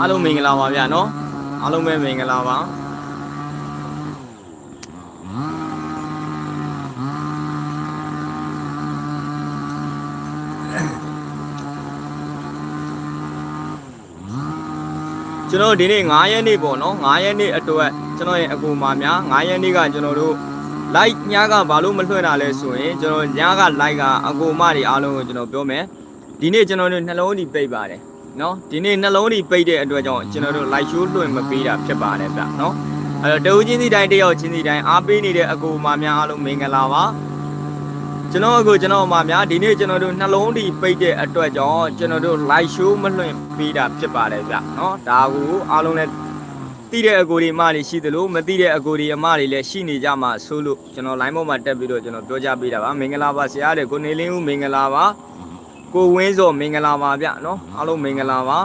အားလုံးမင်္ဂလာပါဗျာနော်အားလုံးပဲမင်္ဂလာပါကျွန်တော်ဒီနေ့9ရက်နေ့ပေါ့နော်9ရက်နေ့အတွက်ကျွန်တော်ရဲ့အကူမများ9ရက်နေ့ကကျွန်တော်တို့ like ညကဘာလို့မလွှင့်တာလဲဆိုရင်ကျွန်တော်ညက like ကအကူမတွေအားလုံးကိုကျွန်တော်ပြောမယ်ဒီနေ့ကျွန်တော်တို့နှလုံးဒီပိတ်ပါတယ် နော်ဒီနေ့နှလုံးဒီပိတ်တဲ့အတွက်ကြောင့်ကျွန်တော်တို့ like show လွှင့်မပေးတာဖြစ်ပါတယ်ဗျနော်အဲ့တော့တဦးချင်းစီတိုင်းတယောက်ချင်းစီတိုင်းအားပေးနေတဲ့အကူမများအားလုံးမင်္ဂလာပါကျွန်တော်အခုကျွန်တော်အမများဒီနေ့ကျွန်တော်တို့နှလုံးဒီပိတ်တဲ့အတွက်ကြောင့်ကျွန်တော်တို့ live show မလွှင့်ပေးတာဖြစ်ပါတယ်ဗျနော်ဒါကိုအားလုံးလည်းတိတဲ့အကိုတွေအမတွေရှိသလိုမတိတဲ့အကိုတွေအမတွေလည်းရှိနေကြမှာဆိုလို့ကျွန်တော် line ပေါ်မှာတက်ပြီးတော့ကျွန်တော်ပြောကြပေးတာပါမင်္ဂလာပါဆရာတဲ့ကိုနေလင်းဦးမင်္ဂလာပါ ကိုဝင်းစောမင်္ဂလာပါဗျနော်အားလုံးမင်္ဂလာပါ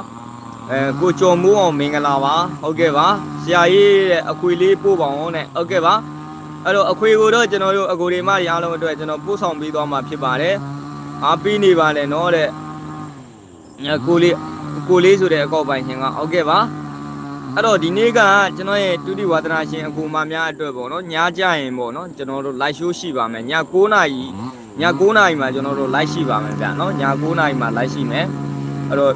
အဲကိုကျော်မိုးအောင်မင်္ဂလာပါဟုတ်ကဲ့ပါဆရာကြီးတဲ့အခွေလေးပို့ပါအောင်တဲ့ဟုတ်ကဲ့ပါအဲ့တော့အခွေကိုတော့ကျွန်တော်တို့အကိုတွေအမတွေအားလုံးအတွက်ကျွန်တော်ပို့ဆောင်ပေးသွားမှာဖြစ်ပါတယ်အားပေးနေပါလေနော်တဲ့အဲကိုလေးကိုလေးဆိုတဲ့အကောက်ပိုင်ရှင်ကဟုတ်ကဲ့ပါအဲ့တော့ဒီနေ့ကကျွန်တော်ရဲ့တူတီဝါဒနာရှင်အကူမများအတွက်ပေါ့နော်ညကြရင်ပေါ့နော်ကျွန်တော်တို့ live show ရှိပါမယ်ည9နာရီ ည9နာရီမှာကျွန်တော်တို့ live ရှိပါမယ်ဗျာနော်ည9နာရီမှာ live ရှိမယ်အဲ့တော့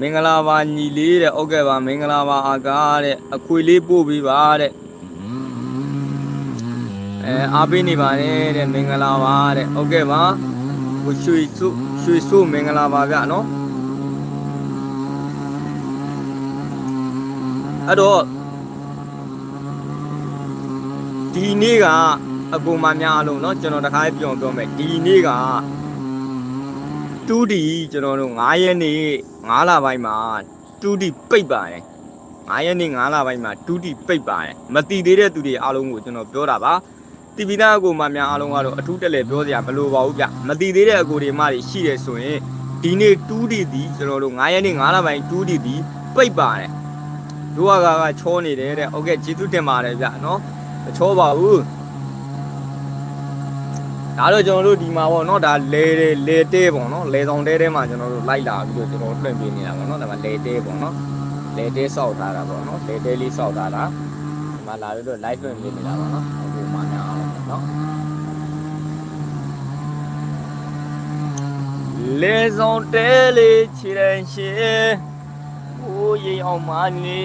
မင်္ဂလာပါညီလေးတဲ့ဟုတ်ကဲ့ပါမင်္ဂလာပါအာကားတဲ့အခွေလေးပို့ပေးပါတဲ့အဲအားပေးနေပါတယ်တဲ့မင်္ဂလာပါတဲ့ဟုတ်ကဲ့ပါကိုရွှေစုရွှေစုမင်္ဂလာပါဗျာနော်အဲ့တော့ဒီနေ့က အကူမများအလုံးเนาะကျွန်တော်တခါပြောပြောမယ်ဒီနေ့ကတူဒီကျွန်တော်တို့9ရက်နေ့9လပိုင်းမှာတူဒီပိတ်ပါတယ်9ရက်နေ့9လပိုင်းမှာတူဒီပိတ်ပါတယ်မတည်သေးတဲ့သူတွေအားလုံးကိုကျွန်တော်ပြောတာပါတီဗီသားအကူမများအားလုံးကတော့အထူးတက်လေပြောစရာမလိုပါဘူးဗျမတည်သေးတဲ့အကူတွေမှတွေရှိတယ်ဆိုရင်ဒီနေ့တူဒီဒီကျွန်တော်တို့9ရက်နေ့9လပိုင်းတူဒီဒီပိတ်ပါတယ် တို့ကကချောနေတယ်တဲ့ဟုတ်ကဲ့ကျေးဇူးတင်ပါတယ်ဗျနော်မချောပါဘူး ဒါတော့ကျွန်တော်တို့ဒီမှာပေါ့နော်ဒါလဲတယ်လဲတဲပေါ့နော်လဲဆောင်တဲတဲမှာကျွန်တော်တို့လိုက်လာပြီးတော့ကျွန်တော်လွှင့်ပြနေတာပေါ့နော်ဒါမှလဲတဲပေါ့နော်လဲတဲစောက်ထားတာပေါ့နော်လဲတဲလေးစောက်ထားတာဒီမှာလာပြီးတော့ live လွှင့်ပြနေတာပေါ့နော်အခုမှများအောင်နော်လဲဆောင်တဲလေးခြေတန်းရှင်ကိုရေအောင်မနေ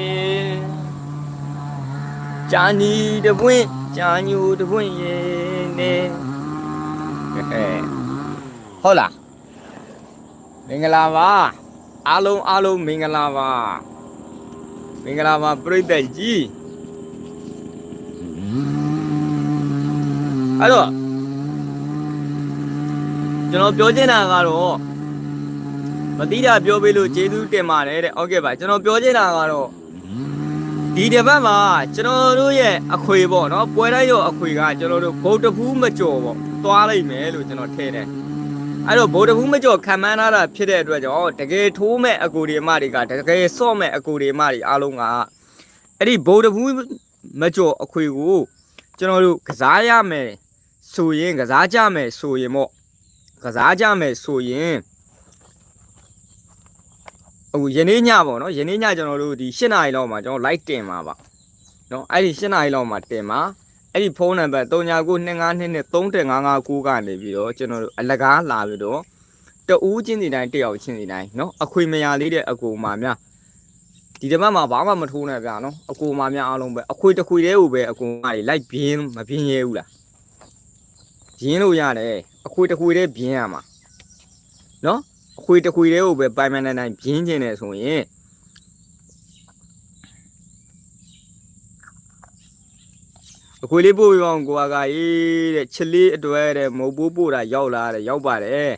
ကြာနီတပွင့်ကြာညူတပွင့်ရေနေအဲ ဟုတ်လားမင်္ဂလာပါအားလုံးအားလုံးမင်္ဂလာပါမင်္ဂလာပါပြိတ္တကြီးအဲ့တော့ကျွန်တော်ပြောချင်တာကတော့မတိတာပြောပေးလို့ကျေးဇူးတင်ပါတယ်တဲ့ဟုတ်ကဲ့ပါကျွန်တော်ပြောချင်တာကတော့ဒီတစ်ပတ်မှာကျွန်တော်တို့ရဲ့အခွေပေါ့နော်ပွဲတိုင်းရောအခွေကကျွန်တော်တို့ဗုဒ္ဓဖူးမကြော်ပေါ့ သွားလိုက်မယ်လို့ကျွန်တော်ထည့်တယ်အဲ့တော့ဗုဒ္ဓဖူးမကြော်ခံမှန်းထားတာဖြစ်တဲ့အတွက်ကြောင့်တကယ်ထိုးမဲ့အကူဒီအမတွေကတကယ်စော့မဲ့အကူဒီအမတွေအားလုံးကအဲ့ဒီဗုဒ္ဓဖူးမကြော်အခွေကိုကျွန်တော်တို့ကစားရမယ်ဆိုရင်ကစားကြမယ်ဆိုရင်ပေါ့ကစားကြမယ်ဆိုရင်အခုယနေ့ညပေါ့နော်ယနေ့ညကျွန်တော်တို့ဒီ၈နာရီလောက်မှာကျွန်တော် live တင်မှာပါနော်အဲ့ဒီ၈နာရီလောက်မှာတင်မှာ အဲ့ဒီဖုန်းနံပါတ်3992235599ကနေပြီးတော့ကျွန်တော်တို့အလကားလာပြီးတော့တဦးချင်းစီတိုင်းတယောက်ချင်းစီတိုင်းနော်အခွေမရလေးတဲ့အကူမာများဒီတစ်ပတ်မှာဘာမှမထိုးနဲ့ဗျာနော်အကူမာများအားလုံးပဲအခွေတစ်ခွေတည်းကိုပဲအကူမာတွေလိုက်ပြင်းမပြင်းရဲဘူးလားပြင်းလို့ရတယ်အခွေတစ်ခွေတည်းပြင်းရမှာနော်အခွေတစ်ခွေတည်းကိုပဲပိုင်မန်နိုင်နိုင်ပြင်းကျင်တယ်ဆိုရင် အခွေလေးပို့ပြီးအောင်ကိုကကရေးတဲ့ချစ်လေးအတွဲတဲ့မုံပိုးပို့တာရောက်လာတဲ့ရောက်ပါတယ်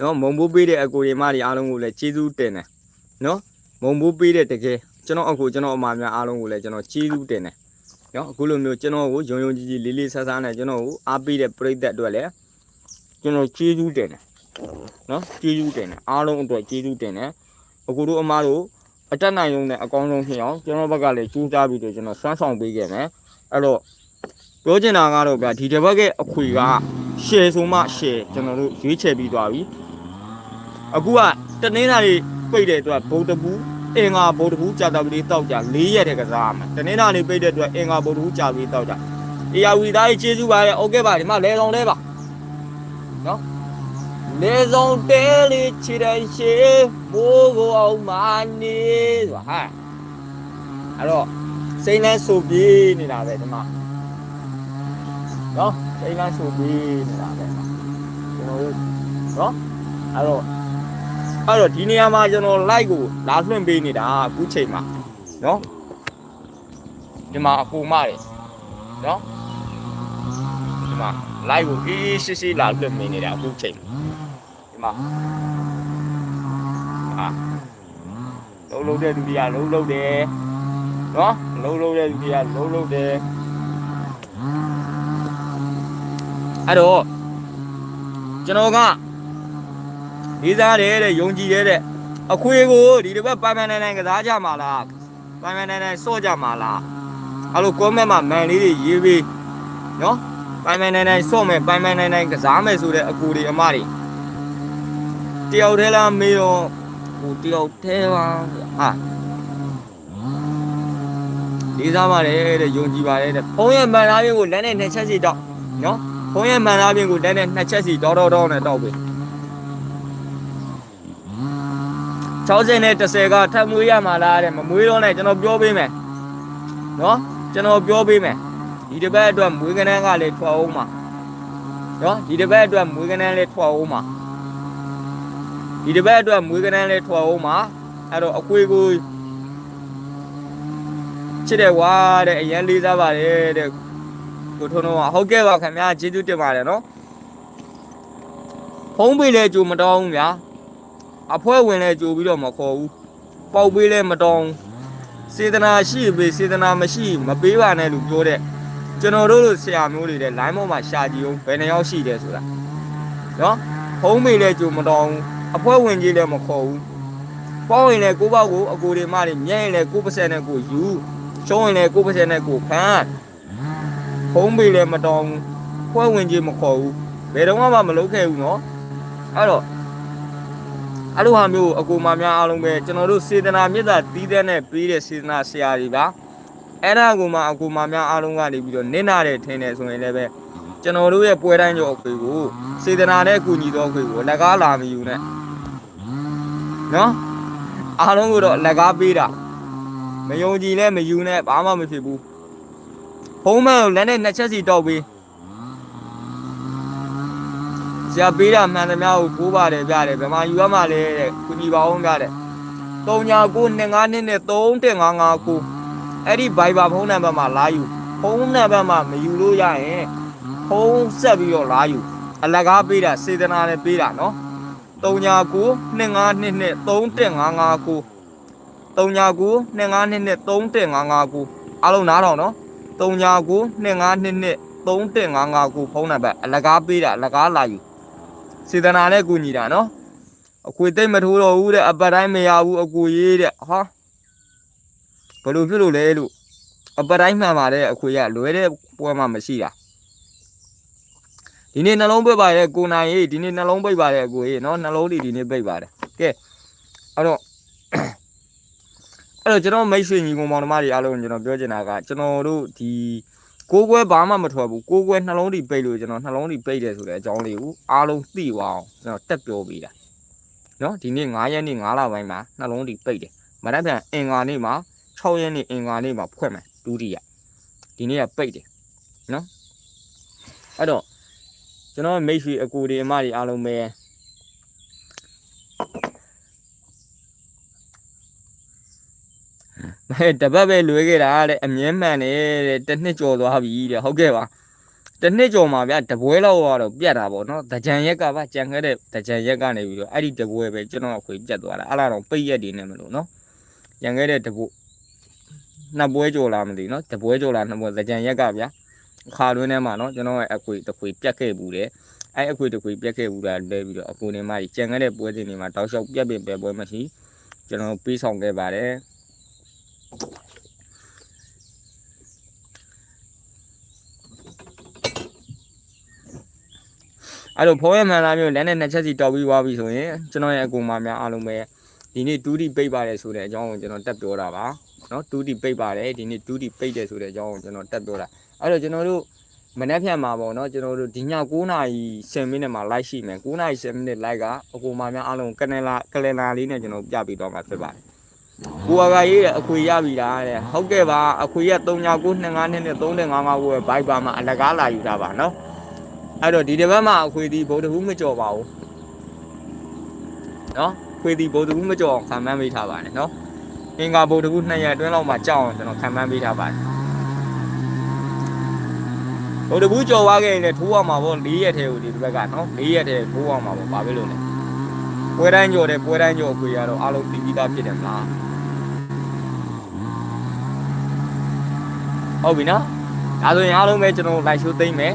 နော်မုံပိုးပေးတဲ့အကိုတွေမတွေအားလုံးကိုလည်းကျေးဇူးတင်တယ်နော်မုံပိုးပေးတဲ့တကယ်ကျွန်တော်အကိုကျွန်တော်အမများအားလုံးကိုလည်းကျွန်တော်ကျေးဇူးတင်တယ်နော်အခုလိုမျိုးကျွန်တော်ကိုယုံယုံကြည်ကြည်လေးလေးဆဆန်းနဲ့ကျွန်တော်ကိုအားပေးတဲ့ပရိသတ်အတွက်လည်းကျွန်တော်ကျေးဇူးတင်တယ်နော်ကျေးဇူးတင်တယ်အားလုံးအတွက်ကျေးဇူးတင်တယ်အကူတို့အမားတို့အတက်နိုင်ဆုံးနဲ့အကောင်းဆုံးဖြစ်အောင်ကျွန်တော်ဘက်ကလည်းကြိုးစားပြီးတော့ကျွန်တော်စွမ်းဆောင်ပေးခဲ့မယ်အဲ့တော့ ပြောချင်တာကတော့ဗျာဒီတစ်ဘက်ရဲ့အခွေက share ဆိုမှ share ကျွန်တော်တို့ရွေးချယ်ပြီးသွားပြီအခုကတနင်္လာနေ့ပြိတ်တဲ့အတွက်ဗုဒ္ဓဘူးတ အင်္ဂါဗုဒ္ဓဘူးကြာတပတိတောက်ကြ၄ရက်တည်းကစားရမယ်တနင်္လာနေ့ပိတ်တဲ့အတွက်အင်္ဂါဗုဒ္ဓဘူးကြာပြီးတောက်ကြအေယာဝီသားကြီးကျေးဇူးပါတယ်โอเคပါဒီမှာလဲဆောင်လဲပါနော်လဲဆောင်တဲလေးခြေတန်းရှေမိုးကိုအောင်မနေဆိုတာဟာအဲ့တော့စိမ့်လန်းဆိုပြေးနေတာပဲဒီမှာ နော်စိမ့်လန်းဆိုပြေးနေတာပဲကျွန်တော်တို့နော်အဲ့တော့အဲ့တော့ဒီနေရာမှာကျွန်တော် like ကိုလာလွှင့်ပေးနေတာအခုချိန်မှာနော်ဒီမှာအပူမတယ်နော်ဒီမှာ like ကိုအေးအေးရှိရှိလာလွှင့်ပေးနေတာအခုချိန်မှာဒီမှာအာလုံးလုံးတဲ့လူတွေကလုံးလုံးတယ်နော်လုံးလုံးတဲ့လူတွေကလုံးလုံးတယ် အဲ့တော့ကျွန်တော်ကလေးစားတယ်တဲ့ယုံကြည်တယ်တဲ့အခွေကိုဒီတစ်ပတ်ပိုင်ပိုင်နိုင်နိုင်ကစားကြမှာလားပိုင်ပိုင်နိုင်နိုင်စော့ကြမှာလားအဲ့လို comment မှာမန်လေးတွေရေးပေးနော်ပိုင်ပိုင်နိုင်နိုင်စော့မယ်ပိုင်ပိုင်နိုင်နိုင်ကစားမယ်ဆိုတဲ့အကူတွေအမတွေတယောက်တည်းလားမေးတော့ဟိုတယောက်တည်းပါဟာလေးစားပါတယ်တဲ့ယုံကြည်ပါတယ်တဲ့ဖုံးရဲ့မှန်သားပြင်ကိုလက်နဲ့နှစ်ချက်စီတော့နော် ဖုံးရဲ့မှန်သားပြင်ကိုလက်နဲ့နှစ်ချက်စီတော့တော့တော့နဲ့တော့ပြီ60နဲ့30ကထပ်မွေးရမှာလားတဲ့မမွေးတော့နဲ့ကျွန်တော်ပြောပေးမယ်နော်ကျွန်တော်ပြောပေးမယ်ဒီတစ်ပတ်အတွက်မွေးကနန်းကလည်းထွက်အောင်ပါနော်ဒီတစ်ပတ်အတွက်မွေးကနန်းလည်းထွက်အောင်ပါဒီတစ်ပတ်အတွက်မွေးကနန်းလည်းထွက်အောင်ပါအဲ့တော့အခွေကိုချစ်တယ်ဝါတဲ့အရန်လေးစားပါတယ်တဲ့ ကိုထုံးတော့ဟုတ်ကဲ့ပါခင်ဗျာကျေးဇူးတင်ပါတယ်နော်ဖုံးပေးလဲကြိုမတောင်းဘူးဗျာအဖွဲဝင်လဲကြိုပြီးတော့မခေါ်ဘူးပေါက်ပေးလဲမတောင်းစေတနာရှိပေးစေတနာမရှိမပေးပါနဲ့လို့ပြောတဲ့ကျွန်တော်တို့လိုဆရာမျိုးတွေတဲ့ line ပေါ်မှာရှာကြည့်အောင်ဘယ်နှယောက်ရှိတယ်ဆိုတာနော်ဖုံးမေလဲကြိုမတောင်းအဖွဲဝင်ကြီးလဲမခေါ်ဘူးပေါက်ရင်လဲကိုပေါ့ကိုအကိုတွေမတွေမြဲရင်လဲကိုပစက်နဲ့ကိုယူရှုံးရင်လဲကိုပစက်နဲ့ကိုဖမ်း ဖုံးမေလဲမတောင်းဖွဲဝင်ကြီးမခေါ်ဘူးဘယ်တော့မှမလုပ်ခဲ့ဘူးနော်အဲ့တော့အဲ့လိုဟာမျိုးအကူမများအားလုံးပဲကျွန်တော်တို့စေတနာမေတ္တာတီးတဲ့နဲ့ပြီးတဲ့စေတနာဆရာတွေပါအဲ့ဒါကူမအကူမများအားလုံးကနေပြီးတော့နင့်နာတယ်ထင်တယ်ဆိုရင်လည်းပဲကျွန်တော်တို့ရဲ့ပွဲတိုင်းကျော်အခွေကိုစေတနာနဲ့ကူညီတော်အခွေကိုလက်ကားလာမယူနဲ့နော်အားလုံးကိုတော့လက်ကားပေးတာမယုံကြည်နဲ့မယူနဲ့ဘာမှမဖြစ်ဘူး ဖုံးမဲ့ကိုလက်နဲ့နှစ်ချက်စီတောက်ပေးဆရာပေးတာမှန်သမျှကိုကိုးပါတယ်ပြတယ်ဘယ်မှာယူရမှာလဲတဲ့ကုညီပါအောင်ပြတယ်3ညာ9 2 5နဲ့3 1 5 5 9အဲ့ဒီ Viber ဖုန်းနံပါတ်မှာလာယူဖုန်းနံပါတ်မှာမယူလို့ရရင်ဖုန်းဆက်ပြီးတော့လာယူအလကားပေးတာစေတနာနဲ့ပေးတာနော်3ညာ9 2 5 2 2 3 1 5 5 9 3ညာ9 2 5 2 2 3 1 5 5 9အားလုံးနားတော့နော် 3ညာ9 2 5 2 2 3 1 5 5 9ဖုန်းနံပါတ်အလကားပေးတာအလကားလာယူစေတနာနဲ့ကူညီတာနော်အခွေသိမ့်မထိုးတော့ဘူးတဲ့အပတ်တိုင်းမရဘူးအကူရေးတဲ့ဟာဘယ်လိုဖြစ်လို့လဲလို့အပတ်တိုင်းမှန်ပါတဲ့အခွေကလွဲတဲ့ပွဲမှမရှိတာဒီနေ့နှလုံးပိတ်ပါတယ်ကိုနိုင်ရေးဒီနေ့နှလုံးပိတ်ပါတယ်အကူရေးနော်နှလုံးဒီဒီနေ့ပိတ်ပါတယ်ကဲအဲ့တော့ အဲ့တော့ကျွန်တော်မိတ်ဆွေညီကောင်မောင်နှမတွေအားလုံးကိုကျွန်တော်ပြောချင်တာကကျွန်တော်တို့ဒီကိုးကွဲဘာမှမထွက်ဘူးကိုးကွဲနှလုံးဒီပိတ်လို့ကျွန်တော်နှလုံးဒီပိတ်တယ်ဆိုတဲ့အကြောင်းလေးကိုအားလုံးသိသွားအောင်ကျွန်တော်တက်ပြောပေးတာနော်ဒီနေ့9ရက်နေ့9လပိုင်းမှာနှလုံးဒီပိတ်တယ်မနက်ဖြန်အင်္ဂါနေ့မှာ6ရက်နေ့အင်္ဂါနေ့မှာဖွင့်မယ်ဒုတိယဒီနေ့ကပိတ်တယ်နော်အဲ့တော့ကျွန်တော်မိတ်ဆွေအကူတွေအမတွေအားလုံးပဲ မဲတပတ်ပဲလွေးခဲ့တာတဲ့အမြဲမှန်တယ်တဲ့တစ်နှစ်ကျော်သွားပြီတဲ့ဟုတ်ကဲ့ပါတစ်နှစ်ကျော်မှာဗျတပွဲလောက်ကတော့ပြတ်တာပေါ့နော်တကြံရက်ကဗျကြံခဲ့တဲ့တကြံရက်ကနေပြီးတော့အဲ့ဒီတပွဲပဲကျွန်တော်အခွေပြတ်သွားတာအဲ့လာတော့ပိတ်ရက်တွေနဲ့မလို့နော်ကြံခဲ့တဲ့တပွဲနှစ်ပွဲကျော်လာမသိနော်တပွဲကျော်လာနှစ်ပွဲတကြံရက်ကဗျအခါလွင်းထဲမှာနော်ကျွန်တော်ရဲ့အခွေတစ်ခွေပြတ်ခဲ့ဘူးတဲ့အဲ့အခွေတစ်ခွေပြတ်ခဲ့ဘူးတာလဲပြီးတော့အကူနေမှကြံခဲ့တဲ့ပွဲစဉ်တွေမှာတောက်လျှောက်ပြတ်ပင်ပဲပွဲမရှိကျွန်တော်ပေးဆောင်ခဲ့ပါတယ် အဲ့တော့ဖုန်းရမှန်လားမျိုးလက်နဲ့နှစ်ချက်စီတောက်ပြီးသွားပြီဆိုရင်ကျွန်တော်ရဲ့အကူမများအားလုံးပဲဒဒီနေ့2ဒီပိတ်ပါတယ်ဆိုတဲ့အကြောင်းကိုကျွန်တော်တက်ပြောတာပါနော်2ဒီပိတ်ပါတယ်ဒီနေ့2ဒီပိတ်တယ်ဆိုတဲ့အကြောင်းကိုကျွန်တော်တက်ပြောတာအဲ့တော့ကျွန်တော်တို့မနေ့ဖြန်မှာပေါ့နော်ကျွန်တော်တို့ဒီည9နာရီ10မိနစ်မှာ live ရှိမယ်9နာရီ10မိနစ် live ကအကူမများအားလုံးကနလာကလန်လာလေးနဲ့ကျွန်တော်ပြပေးတော့မှာဖြစ်ပါတယ် ကိုကရေးတဲ့အခွေရပြီလားတဲ့ဟုတ်ကဲ့ပါအခွေရ399252နဲ့3555ကိုပဲ Viber မှာအလကားလာယူတာပါနော်အဲ့တော့ဒီတစ်ပတ်မှာအခွေဒီဗုဒ္ဓဘူးမကြော်ပါဘူးနော်ခွေဒီဗုဒ္ဓဘူးမကြော်အောင်ခံမှန်းပေးထားပါတယ်နော်အင်္ဂါဗုဒ္ဓဘူး2ရက်အတွင်းလောက်မှာကြောက်အောင်ကျွန်တော်ခံမှန်းပေးထားပါတယ်ဗုဒ္ဓဘူးကြော်သွားခဲ့ရင်လည်းထိုးအောင်မှာပေါ့၄ရက်ထဲကိုဒီတစ်ပတ်ကနော်၄ရက်ထဲထိုးအောင်မှာပေါ့ဘာဖြစ်လို့လဲပွဲတိုင်းကြော်တယ်ပွဲတိုင်းကြော်အခွေရတော့အားလုံးပြီးပြီးသားဖြစ်တယ်မလား ဟုတ်ပြီနော်ဒါဆိုရင်အားလုံးပဲကျွန်တော်လိုက်ရှိုးသိမ့်မယ်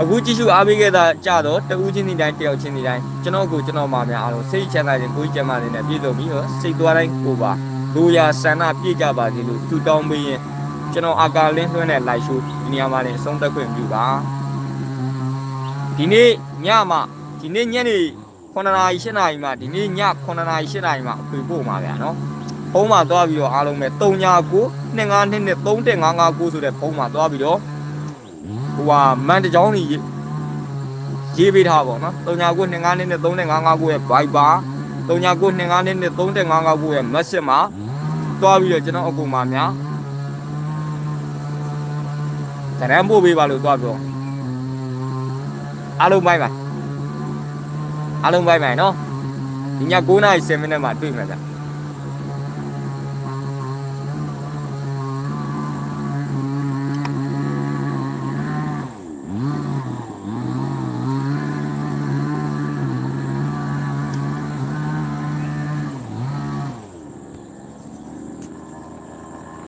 အခုကြည့်ရှုအားပေးခဲ့တာကြတော့တဦးချင်းဒီတိုင်းတယောက်ချင်းဒီတိုင်းကျွန်တော်ကိုကျွန်တော်မှများအားလုံးစိတ်ချမ်းသာခြင်းကိုယ်ကြီးကျန်းမာခြင်းနဲ့ပြည့်စုံပြီးတော့စိတ်သွားတိုင်းကိုပါလူရာဆန္ဒပြည့်ကြပါစေလို့ဆုတောင်းပေးရင်ကျွန်တော်အာကာလင်းလွှဲတဲ့လိုက်ရှိုးဒီနေရာမှာလည်းအဆုံးသက်ခွင့်ပြုပါဒီနေ့ညမှဒီနေ့ညနေ9နာရီ10နာရီမှဒီနေ့ည9နာရီ10နာရီမှအခွေပို့မှာဗျာနော် ဖုံးမှာသွားပြီးတော့အားလုံးပဲ3ညာ9 25နှစ်နဲ့3559ဆိုတဲ့ဖုံးမှာသွားပြီးတော့ဟိုဟာမန်တကြောင်းကြီးရေးပေးထားပါတော့နော်39 25နဲ့3559ရဲ့ Viber 39 25နဲ့3559ရဲ့ message မှာတွားပြီးတော့ကျွန်တော်အကူမှာများတရံပို့ပေးပါလို့တွားပြောအားလုံးဘိုင်းပါအားလုံးဘိုင်းပါနော်ဒီည9:07မိနစ်မှာတွေ့မယ်ဗျ